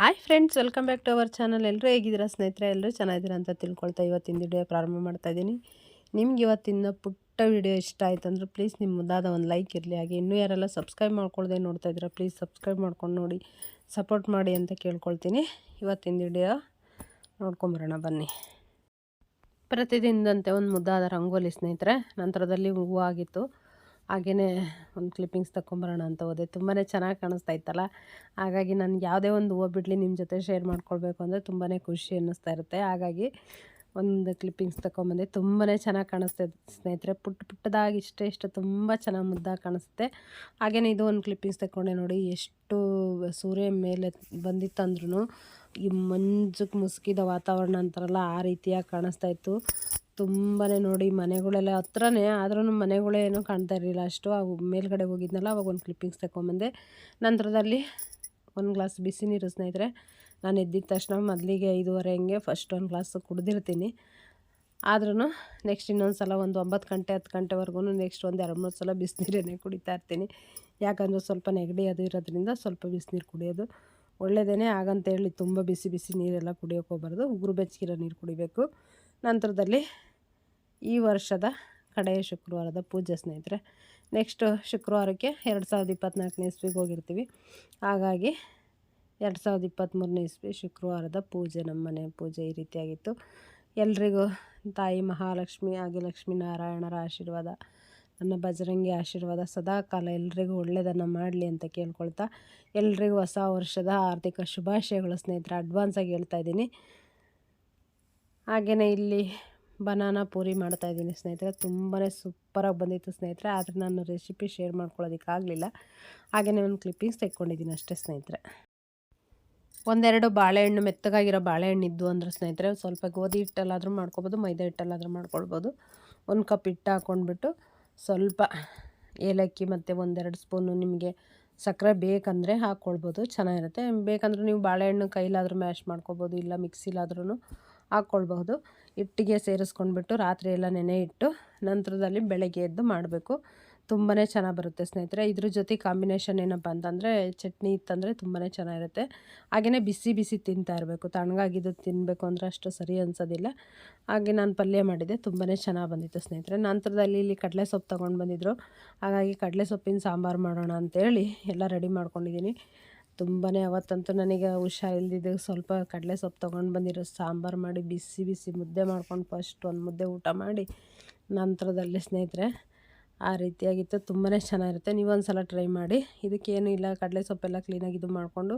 Hi friends welcome back to our channel ಎಲ್ಲರೂ ಹೇಗಿದ್ದೀರಾ? ಸ್ನೇಹಿತರೆ ಎಲ್ಲರೂ ಚೆನ್ನಾಗಿದ್ದೀರಾ ಅಂತ ತಿಳ್ಕೊಳ್ತಾ ಇವತ್ತಿನ ವಿಡಿಯೋ ಪ್ರಾರಂಭ ಮಾಡ್ತಾ ಇದ್ದೀನಿ. ನಿಮ್ಗೆ ಇವತ್ತಿನ ಪುಟ್ಟ ವಿಡಿಯೋ ಇಷ್ಟ ಆಯ್ತು ಅಂದ್ರೆ ಪ್ಲೀಸ್ ನಿಮ್ಮ ಮುದ್ದಾದ ಒಂದು ಲೈಕ್ ಇರಲಿ. ಹಾಗೆ ಇನ್ನೂ ಯಾರೆಲ್ಲ ಸಬ್ಸ್ಕ್ರೈಬ್ ಮಾಡ್ಕೊಳ್ದೆ ನೋಡ್ತಾ ಇದ್ದೀರಾ ಪ್ಲೀಸ್ ಸಬ್ಸ್ಕ್ರೈಬ್ ಮಾಡ್ಕೊಂಡು ನೋಡಿ ಸಪೋರ್ಟ್ ಮಾಡಿ ಅಂತ ಕೇಳ್ಕೊಳ್ತೀನಿ. ಇವತ್ತಿನ ವಿಡಿಯೋ ನೋಡ್ಕೊಂಬರೋಣ, ಬನ್ನಿ. ಪ್ರತಿದಿನದಂತೆ ಒಂದು ಮುದ್ದಾದ ರಂಗೋಲಿ ಸ್ನೇಹಿತರೆ, ನಂತರದಲ್ಲಿ ಹೂವು ಆಗಿತ್ತು ಹಾಗೆಯೇ ಒಂದು ಕ್ಲಿಪ್ಪಿಂಗ್ಸ್ ತಗೊಂಬರೋಣ ಅಂತ ಹೋದೆ. ತುಂಬಾ ಚೆನ್ನಾಗಿ ಕಾಣಿಸ್ತಾ ಇತ್ತಲ್ಲ ಹಾಗಾಗಿ ನನಗೆ ಯಾವುದೇ ಒಂದು ಹೂವು ಬಿಡಲಿ ನಿಮ್ಮ ಜೊತೆ ಶೇರ್ ಮಾಡ್ಕೊಳ್ಬೇಕು ಅಂದರೆ ತುಂಬಾ ಖುಷಿ ಅನ್ನಿಸ್ತಾ ಇರುತ್ತೆ ಹಾಗಾಗಿ ಒಂದು ಕ್ಲಿಪ್ಪಿಂಗ್ಸ್ ತಗೊಂಬಂದೆ ತುಂಬಾ ಚೆನ್ನಾಗಿ ಕಾಣಿಸ್ತಾ ಸ್ನೇಹಿತರೆ. ಪುಟ್ಟ ಪುಟ್ಟದಾಗಿ ಇಷ್ಟ ಇಷ್ಟು ತುಂಬ ಚೆನ್ನಾಗಿ ಮುದ್ದಾಗಿ ಕಾಣಿಸುತ್ತೆ ಹಾಗೆಯೇ ಇದು ಒಂದು ಕ್ಲಿಪ್ಪಿಂಗ್ಸ್ ತಗೊಂಡೆ ನೋಡಿ. ಎಷ್ಟು ಸೂರ್ಯ ಮೇಲೆ ಬಂದಿತ್ತಂದ್ರೂ ಈ ಮಂಜಕ್ಕೆ ಮುಸುಕಿದ ವಾತಾವರಣ ಅಂತಾರಲ್ಲ, ಆ ರೀತಿಯಾಗಿ ಕಾಣಿಸ್ತಾ ಇತ್ತು. ತುಂಬಾ ನೋಡಿ ಮನೆಗಳೆಲ್ಲ ಹತ್ರನೇ ಆದ್ರೂ ಮನೆಗಳೇನು ಕಾಣ್ತಾ ಇರಲಿಲ್ಲ. ಅಷ್ಟು ಆ ಮೇಲ್ಗಡೆ ಹೋಗಿದ್ನಲ್ಲ, ಅವಾಗ ಒಂದು ಕ್ಲಿಪ್ಪಿಂಗ್ಸ್ ತಗೊಂಬಂದೆ ನಂತರದಲ್ಲಿ ಒಂದು ಗ್ಲಾಸ್ ಬಿಸಿ ನೀರು ಸ್ನೇಹಿತರೆ, ನಾನು ಎದ್ದಿದ ತಕ್ಷಣ ಮೊದಲಿಗೆ ಐದುವರೆ ಹಂಗೆ ಫಸ್ಟ್ ಒಂದು ಗ್ಲಾಸ್ ಕುಡ್ದಿರ್ತೀನಿ. ಆದ್ರೂ ನೆಕ್ಸ್ಟ್ ಇನ್ನೊಂದು ಸಲ ಒಂದು ಒಂಬತ್ತು ಗಂಟೆ, ಹತ್ತು ಗಂಟೆವರೆಗೂ ನೆಕ್ಸ್ಟ್ ಒಂದು ಎರಡು ಮೂರು ಸಲ ಬಿಸಿನೀರೇ ಕುಡಿತಾ ಇರ್ತೀನಿ. ಯಾಕಂದರೆ ಸ್ವಲ್ಪ ನೆಗಡಿ ಅದು ಇರೋದ್ರಿಂದ ಸ್ವಲ್ಪ ಬಿಸಿನೀರು ಕುಡಿಯೋದು ಒಳ್ಳೆಯದೇ ಹಾಗಂತೇಳಿ ತುಂಬ ಬಿಸಿ ಬಿಸಿ ನೀರೆಲ್ಲ ಕುಡಿಯೋಕೆ ಹೋಗ್ಬಾರ್ದು. ಉಗುರು ಬೆಚ್ಚಗಿರೋ ನೀರು ಕುಡಿಬೇಕು. ನಂತರದಲ್ಲಿ ಈ ವರ್ಷದ ಕಡೆಯ ಶುಕ್ರವಾರದ ಪೂಜೆ ಸ್ನೇಹಿತರೆ ನೆಕ್ಸ್ಟು ಶುಕ್ರವಾರಕ್ಕೆ ಎರಡು ಸಾವಿರದ ಇಪ್ಪತ್ತ್ನಾಲ್ಕನೇ ಇಸ್ವಿಗೆ ಹೋಗಿರ್ತೀವಿ. ಹಾಗಾಗಿ ಎರಡು ಸಾವಿರದ ಇಪ್ಪತ್ತ್ಮೂರನೇ ಇಸ್ವಿ ಶುಕ್ರವಾರದ ಪೂಜೆ ನಮ್ಮ ಮನೆ ಪೂಜೆ ಈ ರೀತಿಯಾಗಿತ್ತು. ಎಲ್ರಿಗೂ ತಾಯಿ ಮಹಾಲಕ್ಷ್ಮಿ ಹಾಗೆ ಲಕ್ಷ್ಮೀನಾರಾಯಣರ ಆಶೀರ್ವಾದ, ನನ್ನ ಬಜರಂಗಿ ಆಶೀರ್ವಾದ ಸದಾ ಕಾಲ ಎಲ್ರಿಗೂ ಒಳ್ಳೆಯದನ್ನು ಮಾಡಲಿ ಅಂತ ಕೇಳ್ಕೊಳ್ತಾ ಎಲ್ರಿಗೂ ಹೊಸ ವರ್ಷದ ಆರ್ಥಿಕ ಶುಭಾಶಯಗಳು ಸ್ನೇಹಿತರೆ. ಅಡ್ವಾನ್ಸಾಗಿ ಹೇಳ್ತಾ ಇದ್ದೀನಿ. ಹಾಗೆಯೇ ಇಲ್ಲಿ ಬನಾನಾ ಪೂರಿ ಮಾಡ್ತಾಯಿದ್ದೀನಿ ಸ್ನೇಹಿತರೆ. ತುಂಬಾ ಸೂಪರಾಗಿ ಬಂದಿತ್ತು ಸ್ನೇಹಿತರೆ. ಆದರೆ ನಾನು ರೆಸಿಪಿ ಶೇರ್ ಮಾಡ್ಕೊಳ್ಳೋದಕ್ಕಾಗಲಿಲ್ಲ ಹಾಗೆಯೇ ಒಂದು ಕ್ಲಿಪ್ಪಿಂಗ್ಸ್ ತೆಕ್ಕೊಂಡಿದ್ದೀನಿ ಅಷ್ಟೇ ಸ್ನೇಹಿತರೆ. ಒಂದೆರಡು ಬಾಳೆಹಣ್ಣು, ಮೆತ್ತಗಾಗಿರೋ ಬಾಳೆಹಣ್ಣು ಇದ್ದು ಅಂದರೆ ಸ್ನೇಹಿತರೆ ಸ್ವಲ್ಪ ಗೋಧಿ ಹಿಟ್ಟಲ್ಲಾದರೂ ಮಾಡ್ಕೊಬೋದು, ಮೈದಾ ಹಿಟ್ಟಲ್ಲಾದರೂ ಮಾಡ್ಕೊಳ್ಬೋದು. ಒಂದು ಕಪ್ ಹಿಟ್ಟು ಹಾಕ್ಕೊಂಡ್ಬಿಟ್ಟು ಸ್ವಲ್ಪ ಏಲಕ್ಕಿ ಮತ್ತು ಒಂದೆರಡು ಸ್ಪೂನು ನಿಮಗೆ ಸಕ್ಕರೆ ಬೇಕಂದರೆ ಹಾಕ್ಕೊಳ್ಬೋದು ಚೆನ್ನಾಗಿರುತ್ತೆ. ಬೇಕಂದ್ರೆ ನೀವು ಬಾಳೆಹಣ್ಣು ಕೈಲಾದರೂ ಮ್ಯಾಶ್ ಮಾಡ್ಕೊಬೋದು, ಇಲ್ಲ ಮಿಕ್ಸಿಲಾದ್ರೂ ಹಾಕ್ಕೊಳ್ಬಹುದು ಹಿಟ್ಟಿಗೆ ಸೇರಿಸ್ಕೊಂಡ್ಬಿಟ್ಟು ರಾತ್ರಿ ಎಲ್ಲ ನೆನೆ ಇಟ್ಟು ನಂತರದಲ್ಲಿ ಬೆಳಗ್ಗೆ ಎದ್ದು ಮಾಡಬೇಕು. ತುಂಬಾ ಚೆನ್ನಾಗಿ ಬರುತ್ತೆ ಸ್ನೇಹಿತರೆ. ಇದ್ರ ಜೊತೆ ಕಾಂಬಿನೇಷನ್ ಏನಪ್ಪ ಅಂತಂದರೆ ಚಟ್ನಿ ಇತ್ತಂದರೆ ತುಂಬಾ ಚೆನ್ನಾಗಿರುತ್ತೆ. ಹಾಗೆಯೇ ಬಿಸಿ ಬಿಸಿ ತಿಂತಾ ಇರಬೇಕು. ತಣ್ಣಗಾಗಿದ್ದು ತಿನ್ನಬೇಕು ಅಂದರೆ ಅಷ್ಟು ಸರಿ ಅನ್ಸೋದಿಲ್ಲ. ಹಾಗೆ ನಾನು ಪಲ್ಯ ಮಾಡಿದೆ ತುಂಬಾ ಚೆನ್ನಾಗಿ ಬಂದಿತ್ತು ಸ್ನೇಹಿತರೆ. ನಂತರದಲ್ಲಿ ಇಲ್ಲಿ ಕಡಲೆ ಸೊಪ್ಪು ತೊಗೊಂಡು ಬಂದಿದ್ದರು ಹಾಗಾಗಿ ಕಡಲೆ ಸೊಪ್ಪಿನ ಸಾಂಬಾರು ಮಾಡೋಣ ಅಂತೇಳಿ ಎಲ್ಲ ರೆಡಿ ಮಾಡ್ಕೊಂಡಿದ್ದೀನಿ. ತುಂಬಾ ಅವತ್ತಂತೂ ನನಗೆ ಹುಷಾರಿಲ್ದಿದ್ದು ಸ್ವಲ್ಪ ಕಡಲೆ ಸೊಪ್ಪು ತೊಗೊಂಡು ಬಂದಿರೋ ಸಾಂಬಾರು ಮಾಡಿ ಬಿಸಿ ಬಿಸಿ ಮುದ್ದೆ ಮಾಡ್ಕೊಂಡು ಫಸ್ಟ್ ಒಂದು ಮುದ್ದೆ ಊಟ ಮಾಡಿ ನಂತರದಲ್ಲಿ ಸ್ನೇಹಿತರೆ, ಆ ರೀತಿಯಾಗಿತ್ತು. ತುಂಬಾ ಚೆನ್ನಾಗಿರುತ್ತೆ. ನೀವು ಒಂದು ಸಲ ಟ್ರೈ ಮಾಡಿ ಇದಕ್ಕೇನು ಇಲ್ಲ, ಕಡಲೆ ಸೊಪ್ಪೆಲ್ಲ ಕ್ಲೀನಾಗಿ ಇದು ಮಾಡಿಕೊಂಡು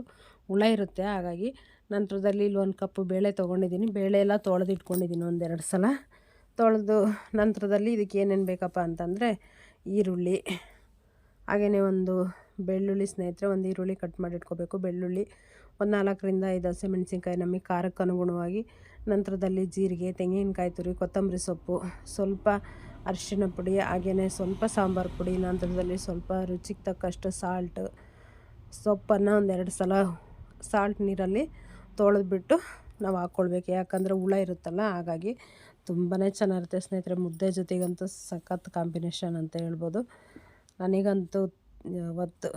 ಹುಳ ಇರುತ್ತೆ. ಹಾಗಾಗಿ ನಂತರದಲ್ಲಿ ಇಲ್ಲಿ ಒಂದು ಕಪ್ಪು ಬೇಳೆ ತೊಗೊಂಡಿದ್ದೀನಿ. ಬೇಳೆ ಎಲ್ಲ ತೊಳೆದು ಇಟ್ಕೊಂಡಿದ್ದೀನಿ ಒಂದೆರಡು ಸಲ. ತೊಳೆದು ನಂತರದಲ್ಲಿ ಇದಕ್ಕೆ ಏನೇನು ಬೇಕಪ್ಪ ಅಂತಂದರೆ ಈರುಳ್ಳಿ ಹಾಗೆಯೇ ಒಂದು ಬೆಳ್ಳುಳ್ಳಿ ಸ್ನೇಹಿತರೆ, ಒಂದು ಈರುಳ್ಳಿ ಕಟ್ ಮಾಡಿ ಇಟ್ಕೋಬೇಕು ಬೆಳ್ಳುಳ್ಳಿ ಒಂದು ನಾಲ್ಕರಿಂದ ಐದು ಹಸಿಮೆಣ್ಸಿನ್ಕಾಯಿ ನಮಗೆ ಖಾರಕ್ಕೆ ಅನುಗುಣವಾಗಿ ನಂತರದಲ್ಲಿ ಜೀರಿಗೆ, ತೆಂಗಿನಕಾಯಿ ತುರಿ, ಕೊತ್ತಂಬರಿ ಸೊಪ್ಪು, ಸ್ವಲ್ಪ ಅರಿಶಿಣ ಪುಡಿ ಹಾಗೆಯೇ ಸ್ವಲ್ಪ ಸಾಂಬಾರು ಪುಡಿ, ನಂತರದಲ್ಲಿ ಸ್ವಲ್ಪ ರುಚಿಗೆ ತಕ್ಕಷ್ಟು ಸಾಲ್ಟ್ ಸೊಪ್ಪನ್ನು ಒಂದೆರಡು ಸಲ ಸಾಲ್ಟ್ ನೀರಲ್ಲಿ ತೊಳೆದ್ಬಿಟ್ಟು ನಾವು ಹಾಕ್ಕೊಳ್ಬೇಕು ಯಾಕಂದರೆ ಹುಳ ಇರುತ್ತಲ್ಲ, ಹಾಗಾಗಿ ತುಂಬಾ ಚೆನ್ನಾಗಿರುತ್ತೆ ಸ್ನೇಹಿತರೆ. ಮುದ್ದೆ ಜೊತೆಗಂತೂ ಸಖತ್ ಕಾಂಬಿನೇಷನ್ ಅಂತ ಹೇಳ್ಬೋದು. ನನಗಂತೂ ಅವತ್ತು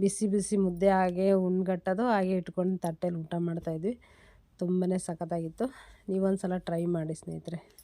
ಬಿಸಿ ಬಿಸಿ ಮುದ್ದೆ ಹಾಗೆ ಉಣ್ಗಟ್ಟೋದು ಹಾಗೆ ಇಟ್ಕೊಂಡು ತಟ್ಟೆಲಿ ಊಟ ಮಾಡ್ತಾಯಿದ್ವಿ ತುಂಬಾ ಸಖತ್ತಾಗಿತ್ತು. ನೀವೊಂದು ಸಲ ಟ್ರೈ ಮಾಡಿ ಸ್ನೇಹಿತರೆ.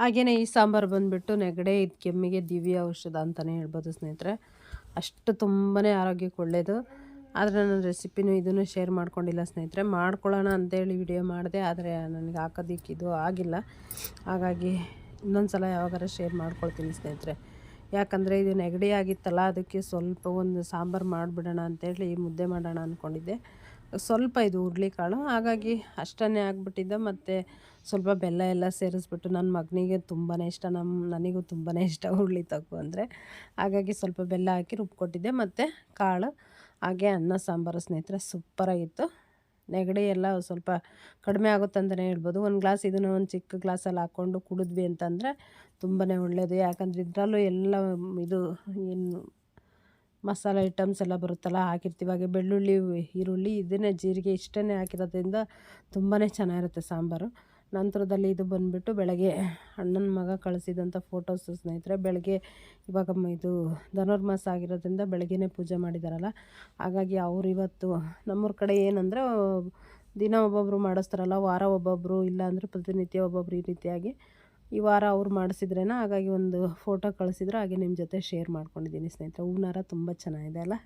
ಹಾಗೆಯೇ ಈ ಸಾಂಬಾರು ಬಂದುಬಿಟ್ಟು ನೆಗಡೆ, ಇದು ಕೆಮ್ಮಿಗೆ ದಿವ್ಯ ಔಷಧ ಅಂತಲೇ ಹೇಳ್ಬೋದು ಸ್ನೇಹಿತರೆ. ಅಷ್ಟು ತುಂಬಾ ಆರೋಗ್ಯಕ್ಕೆ ಒಳ್ಳೆಯದು ಆದರೆ ನನ್ನ ರೆಸಿಪಿನೂ ಇದನ್ನು ಶೇರ್ ಮಾಡ್ಕೊಂಡಿಲ್ಲ ಸ್ನೇಹಿತರೆ. ಮಾಡ್ಕೊಳ್ಳೋಣ ಅಂತೇಳಿ ವಿಡಿಯೋ ಮಾಡಿದೆ, ಆದರೆ ನನಗೆ ಹಾಕೋದಿಕ್ಕೆ ಇದು ಆಗಿಲ್ಲ. ಹಾಗಾಗಿ ಇನ್ನೊಂದು ಸಲ ಯಾವಾಗಾರ ಶೇರ್ ಮಾಡ್ಕೊಳ್ತೀನಿ ಸ್ನೇಹಿತರೆ. ಯಾಕಂದರೆ ಇದು ನೆಗಡಿ ಆಗಿತ್ತಲ್ಲ, ಅದಕ್ಕೆ ಸ್ವಲ್ಪ ಒಂದು ಸಾಂಬಾರು ಮಾಡಿಬಿಡೋಣ ಅಂತೇಳಿ ಮುದ್ದೆ ಮಾಡೋಣ ಅಂದ್ಕೊಂಡಿದ್ದೆ ಸ್ವಲ್ಪ ಇದು ಹುರುಳಿಕಾಳು ಹಾಗಾಗಿ ಅಷ್ಟನ್ನೇ ಆಗಿಬಿಟ್ಟಿದ್ದೆ ಮತ್ತು ಸ್ವಲ್ಪ ಬೆಲ್ಲ ಎಲ್ಲ ಸೇರಿಸ್ಬಿಟ್ಟು ನನ್ನ ಮಗನಿಗೆ ತುಂಬಾ ಇಷ್ಟ. ನಮ್ಮ ನನಗೂ ತುಂಬಾ ಇಷ್ಟ ಹುರುಳಿ ತಗೋ ಅಂದರೆ. ಹಾಗಾಗಿ ಸ್ವಲ್ಪ ಬೆಲ್ಲ ಹಾಕಿ ರುಬ್ಕೊಟ್ಟಿದ್ದೆ. ಮತ್ತು ಕಾಳು, ಹಾಗೆ ಅನ್ನ, ಸಾಂಬಾರು ಸ್ನೇಹಿತರೆ ಸೂಪರಾಗಿತ್ತು. ನೆಗಡಿ ಎಲ್ಲ ಸ್ವಲ್ಪ ಕಡಿಮೆ ಆಗುತ್ತೆ ಅಂತಲೇ ಹೇಳ್ಬೋದು. ಒಂದು ಗ್ಲಾಸ್ ಇದನ್ನು ಒಂದು ಚಿಕ್ಕ ಗ್ಲಾಸಲ್ಲಿ ಹಾಕ್ಕೊಂಡು ಕುಡಿದ್ವಿ ಅಂತಂದರೆ ತುಂಬಾ ಒಳ್ಳೆಯದು ಯಾಕಂದರೆ ಇದರಲ್ಲೂ ಎಲ್ಲ ಇದು ಏನು ಮಸಾಲೆ ಐಟಮ್ಸ್ ಎಲ್ಲ ಬರುತ್ತಲ್ಲ, ಹಾಕಿರ್ತೀವಿ. ಹಾಗೆ ಬೆಳ್ಳುಳ್ಳಿ, ಈರುಳ್ಳಿ ಇದನ್ನೇ ಜೀರಿಗೆ ಇಷ್ಟನ್ನೇ ಹಾಕಿರೋದ್ರಿಂದ ತುಂಬಾ ಚೆನ್ನಾಗಿರುತ್ತೆ ಸಾಂಬಾರು. ನಂತರದಲ್ಲಿ ಇದು ಬಂದುಬಿಟ್ಟು ಬೆಳಗ್ಗೆ ಅಣ್ಣನ ಮಗ ಕಳಿಸಿದಂಥ ಫೋಟೋಸ್ ಸ್ನೇಹಿತರೆ, ಬೆಳಗ್ಗೆ ಇವಾಗ ಇದು ಧನುರ್ಮಾಸ ಆಗಿರೋದ್ರಿಂದ ಬೆಳಗ್ಗೆನೇ ಪೂಜೆ ಮಾಡಿದಾರಲ್ಲ. ಹಾಗಾಗಿ ಅವ್ರು ಇವತ್ತು ನಮ್ಮೂರ ಕಡೆ ಏನಂದರೆ ದಿನ ಒಬ್ಬೊಬ್ಬರು ಮಾಡಿಸ್ತಾರಲ್ಲ, ವಾರ ಒಬ್ಬೊಬ್ಬರು ಇಲ್ಲಾಂದರೆ ಪ್ರತಿನಿತ್ಯ ಒಬ್ಬೊಬ್ರು ಈ ರೀತಿಯಾಗಿ ಈ ವಾರ ಅವ್ರು ಮಾಡಿಸಿದ್ರೇನ ಹಾಗಾಗಿ ಒಂದು ಫೋಟೋ ಕಳಿಸಿದ್ರು, ಹಾಗೆ ನಿಮ್ಮ ಜೊತೆ ಶೇರ್ ಮಾಡ್ಕೊಂಡಿದ್ದೀನಿ ಸ್ನೇಹಿತರೆ. ಹೂನಾರ ತುಂಬ ಚೆನ್ನಾಗಿದೆ ಅಲ್ಲ?